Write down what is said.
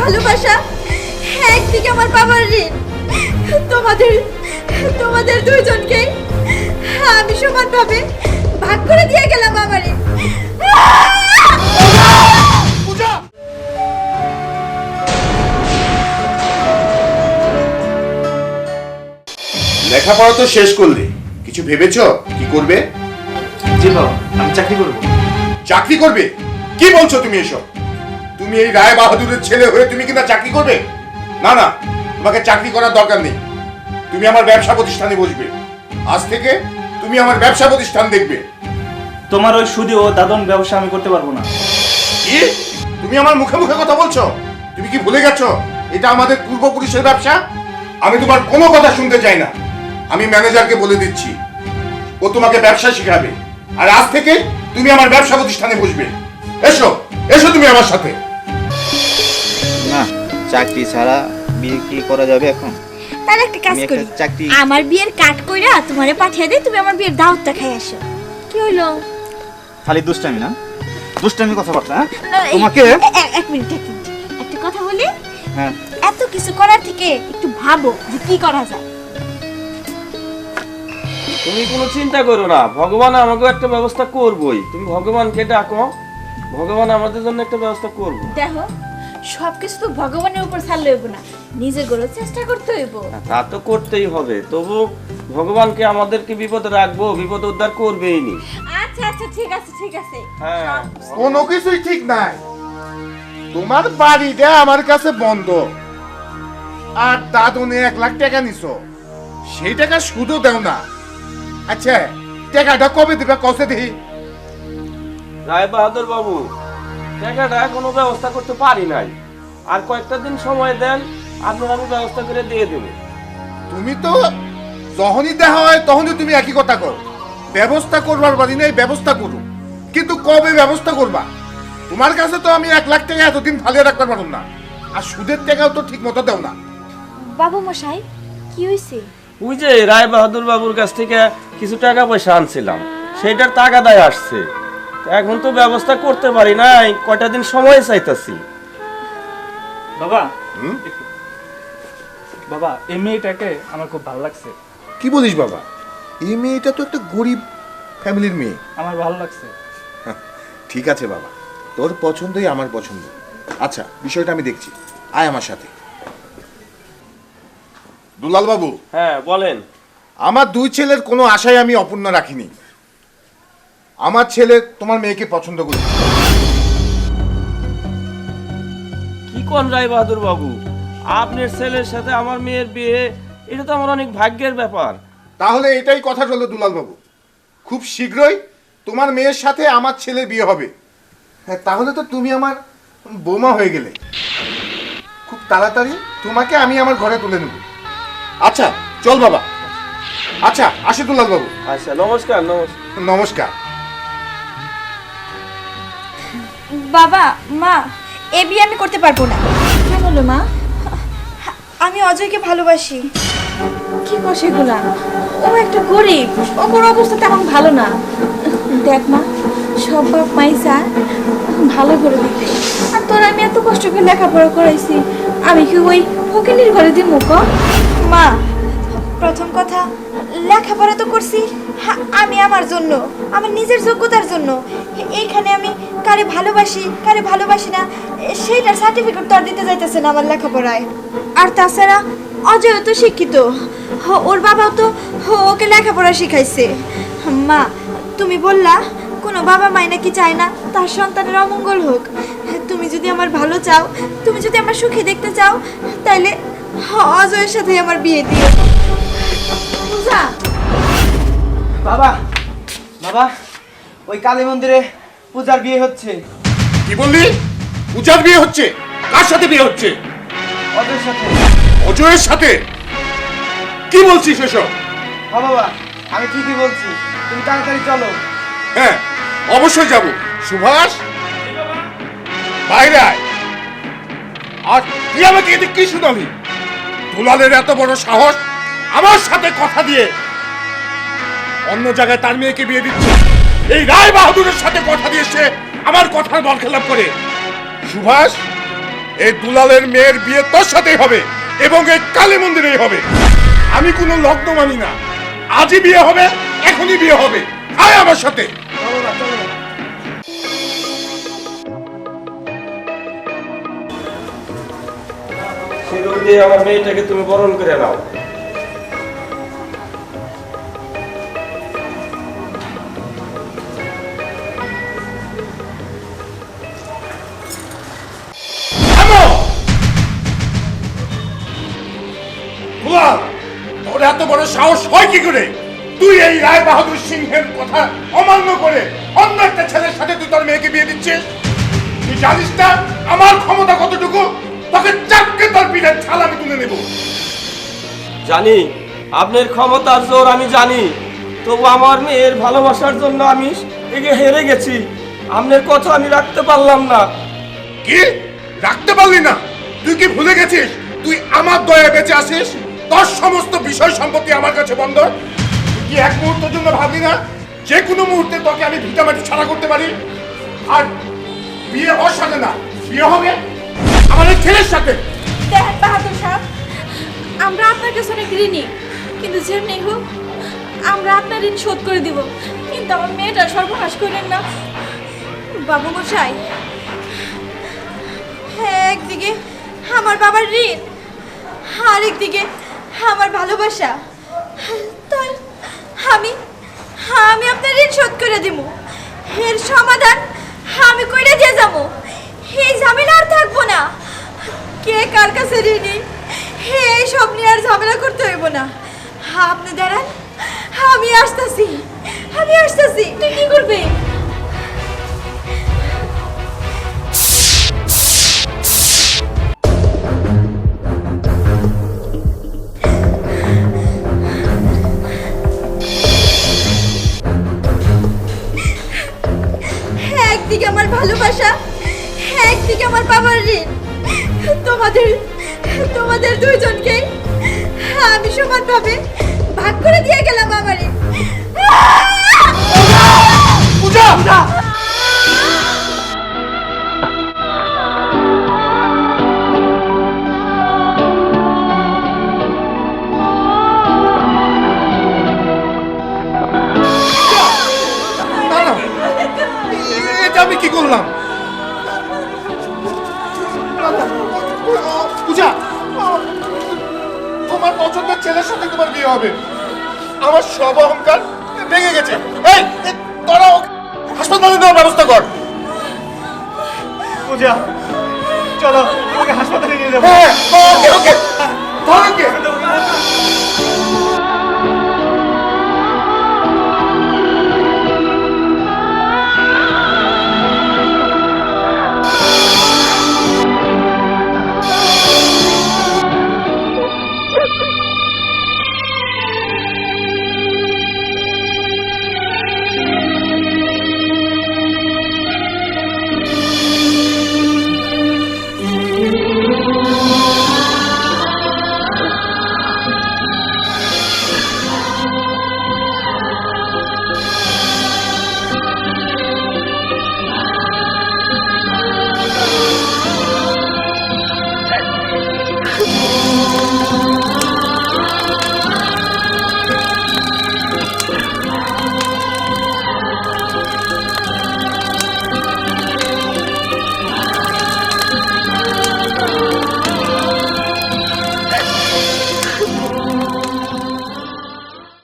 ভালোবাসা? একদিকে আমার বাবার ঋণ। তোমাদের তোমাদের দুইজনকে আমি সমানভাবে ভাগ করে দিয়ে গেলাম বাবারে লেখাপড়া তো শেষ করলে। কিছু ভেবেছো? কি করবে? জি বাবা আমি চাকরি করব। চাকরি করবে? কি বলছো তুমি এসব? তুমি এই রায় বাহাদুরের ছেলে হয়ে তুমি কিনা চাকরি করবে? না না তোমাকে চাকরি করার দরকার নেই। তুমি আমার ব্যবসা প্রতিষ্ঠানে বসবে। আজ থেকে তুমি আমার ব্যবসা প্রতিষ্ঠান দেখবে। তোমার ওই সুদে ও দাদন ব্যবসা আমি করতে পারব না। কি? তুমি আমার মুখে মুখে কথা বলছো? তুমি কি ভুলে গেছো? এটা আমাদের পূর্বপুরুষের ব্যবসা? আমি তোমার কোনো কথা শুনতে চাই না। আমি ম্যানেজারকে বলে দিচ্ছি। ও তোমাকে ব্যবসা শেখাবে। আর আজ থেকে তুমি আমার ব্যবসা প্রতিষ্ঠানে বসবে। এসো এসো তুমি আমার সাথে। চাকরি ছাড়া বিয়ে কি করা যাবে এখন? তাহলে একটা কাজ আমি একটা করি। চাকরি- আমার বিয়ের কাট কইরা তোমারে পাঠিয়ে দেই তুমি আমার বিয়ের দাওয়াতটা খাই আসো। কি হইল? খালি দুষ্টামি না? দুষ্টামি কথাবার্তা হ্যাঁ? না, এই- তোমাকে এ- এ- এক মিনিট এক মিনিট। একটা কথা বলি? হ্যাঁ। এত কিছু করার থেকে একটু ভাবো যে কি করা যায়। তুমি কোনো চিন্তা করো না ভগবান আমাকে একটা ব্যবস্থা করবই। তুমি ভগবানকে ডাকো ভগবান আমাদের জন্য একটা ব্যবস্থা করব। দেখো সবকিছু তো ভগবানের উপর ছাড়লে হইব না। নিজে গড়ে চেষ্টা করতে হইব। তা তো করতেই হবে। তবু ভগবানকে আমাদেরকে বিপদে রাখব বিপদ উদ্ধার করবেই নি। আচ্ছা আচ্ছা ঠিক আছে ঠিক আছে। হ্যাঁ। কোনো কিছুই ঠিক নাই। তোমার বাড়িটা আমার কাছে বন্ধ। আর দাদনে এক লাখ টাকা নিছো। সেই টাকা সুদও দেও না। আচ্ছা টাকাটা কবে দিবে কসে দিই রায় বাহাদুর বাবু টাকাটা কোনো ব্যবস্থা করতে পারি নাই। আর কয়েকটা দিন সময় দেন আপনার আমি ব্যবস্থা করে দিয়ে দেবো। তুমি তো যখনই দেখা হয় তখনই তুমি একই কথা করো ব্যবস্থা করবার বাড়ি নেই ব্যবস্থা করো কিন্তু কবে ব্যবস্থা করবা? তোমার কাছে তো আমি এক লাখ টাকা এতদিন ফালিয়ে রাখতে পারলাম না। আর সুদের টাকাও তো ঠিক মতো দেও না। বাবু মশাই কি হইছে? ওই যে রায় বাহাদুর বাবুর কাছ থেকে কিছু টাকা পয়সা আনছিলাম সেটার তাগাদায় আসছে। এখন তো ব্যবস্থা করতে পারি নাই কয়টা দিন সময় চাইতাছি। বাবা বাবা এই মেয়েটাকে আমার খুব ভালো লাগছে। কি বলিস বাবা? এই মেয়েটা তো একটা গরিব ফ্যামিলির মেয়ে। আমার ভালো লাগছে। ঠিক আছে বাবা তোর পছন্দই আমার পছন্দ। আচ্ছা বিষয়টা আমি দেখছি। আয় আমার সাথে। দুলাল বাবু হ্যাঁ বলেন। আমার দুই ছেলের কোনো আশাই আমি অপূর্ণ রাখিনি। আমার ছেলে তোমার মেয়েকে পছন্দ করি। কি কোন রায় বাহাদুর বাবু? আপনার ছেলের সাথে আমার মেয়ের বিয়ে এটা তো আমার অনেক ভাগ্যের ব্যাপার। তাহলে এটাই কথা চলো দুলাল বাবু। খুব শীঘ্রই তোমার মেয়ের সাথে আমার ছেলের বিয়ে হবে। হ্যাঁ তাহলে তো তুমি আমার বৌমা হয়ে গেলে। খুব তাড়াতাড়ি তোমাকে আমি আমার ঘরে তুলে নেব। আচ্ছা চল বাবা। আচ্ছা আসি দুলাল বাবু। আচ্ছা নমস্কার নমস্কার। নমস্কার। বাবা মা এ বিয়ে আমি করতে পারব না। কেন হলো মা? আমি অজয়কে ভালোবাসি। কি কস এগুলা? ও একটা গরিব। ও কোনো অবস্থা তেমন ভালো না। দেখ মা সব বাপ মাই চায় ভালো করে দিতে আর তোর আমি এত কষ্ট করে লেখাপড়া করাইছি আমি কি ওই ফকিনির ঘরে দিব মা প্রথম কথা লেখাপড়া তো করছি। আমি আমার জন্য, আমার নিজের যোগ্যতার জন্য। এইখানে আমি কারে ভালোবাসি কারে ভালোবাসি না সেইটার সার্টিফিকেট তো আর দিতে যাইতেছে না আমার লেখাপড়ায়। আর তাছাড়া অজয় তো শিক্ষিত। ওর বাবাও তো ওকে লেখাপড়া শিখাইছে। মা, তুমি বললা, কোনো বাবা মাই নাকি চায় না, তার সন্তানের অমঙ্গল হোক। তুমি যদি আমার ভালো চাও, তুমি যদি আমার সুখী দেখতে চাও, তাইলে হ- অজয়ের সাথে আমার বিয়ে দিও। পূজা। বাবা বাবা ওই কালী মন্দিরে পূজার বিয়ে হচ্ছে। কি বললি? পূজার বিয়ে হচ্ছে? কার সাথে বিয়ে হচ্ছে? ওদের সাথে। অজয়ের সাথে? কি বলছিস এসব? হ্যাঁ বাবা আমি ঠিকই বলছি। তুমি তাড়াতাড়ি চলো। হ্যাঁ অবশ্যই যাব। সুভাষ? বাইরে আয়। আর তুই আমাকে এদিক কি শুনালি দুলালের এত বড় সাহস? আমার সাথে কথা দিয়ে। অন্য জায়গায় তার মেয়েকে বিয়ে দিচ্ছে এই রায় বাহাদুরের সাথে কথা দিয়ে সে আমার কথার বরখেলাপ করে। সুভাষ, এই দুলালের মেয়ের বিয়ে তোর সাথেই হবে এবং এই কালী মন্দিরেই হবে। আমি কোনো লগ্ন মানি না। আজই বিয়ে হবে, এখনই বিয়ে হবে। আয় আমার সাথে। আমার মেয়েটাকে তুমি বরণ করে নাও। সাহস হয় কি করে? তুই এই রায় বাহাদুর সিংহের কথা অমান্য করে অন্য একটা ছেলের সাথে তুই তোর মেয়েকে বিয়ে দিচ্ছিস? তুই জানিস না আমার ক্ষমতা কতটুকু? তোকে চাপকে তোর পিঠের ছাল আমি তুলে নেব। জানি আপনার ক্ষমতার জোর আমি জানি তবু আমার মেয়ের ভালোবাসার জন্য আমি এগে হেরে গেছি। আপনার কথা আমি রাখতে পারলাম না। কি? রাখতে পারলি না? তুই কি ভুলে গেছিস? তুই আমার দয়া বেঁচে আসিস তোর সমস্ত বিষয় সম্পত্তি আমার কাছে বন্ধ। কি এক মুহূর্তের জন্য ভাবি না? যে কোনো মুহূর্তে তোকে আমি ভিটামাটি ছাড়া করতে পারি। আর বিয়ে ওর সাথে না, বিয়ে হবে আমাদের ছেলের সাথে। দেখেন বাহাদুর সাহেব, আমরা আপনার কাছে অনেক ঋণী, কিন্তু যেমনি হোক, আমরা আপনার ঋণ শোধ করে দিব। কিন্তু আমার মেয়েটা সর্বনাশ করেন না। বাবু মশাই হ্যাঁ একদিকে আমার বাবার ঋণ, আর একদিকে আমার ভালোবাসা তাই আমি আমি আপনার ঋণ শোধ করে দিব এর সমাধান আমি কইরে দিয়ে যাব এই ঝামেলা আর থাকব না। কে কার কাছে ঋণী? এই সব নিয়ে আর ঝামেলা করতে হইব না। আপনি দাঁড়ান, আমি আসতেছি আমি আসতেছি। তুই কি করবি? একদিকে আমার ভালোবাসা, একদিকে আমার বাবার ঋণ। তোমাদের তোমাদের দুইজনকে আমি সমানভাবে ভাগ করে দিয়ে গেলাম আমার কি করলাম? পূজা তোমার পছন্দের ছেলের সাথে তোমার বিয়ে হবে। আমার সব অহংকার ভেঙে গেছে। এই তোরা হাসপাতালে নেওয়ার ব্যবস্থা কর। পূজা চলো ওকে হাসপাতালে নিয়ে যাব। হ্যাঁ ওকে ওকে। ধর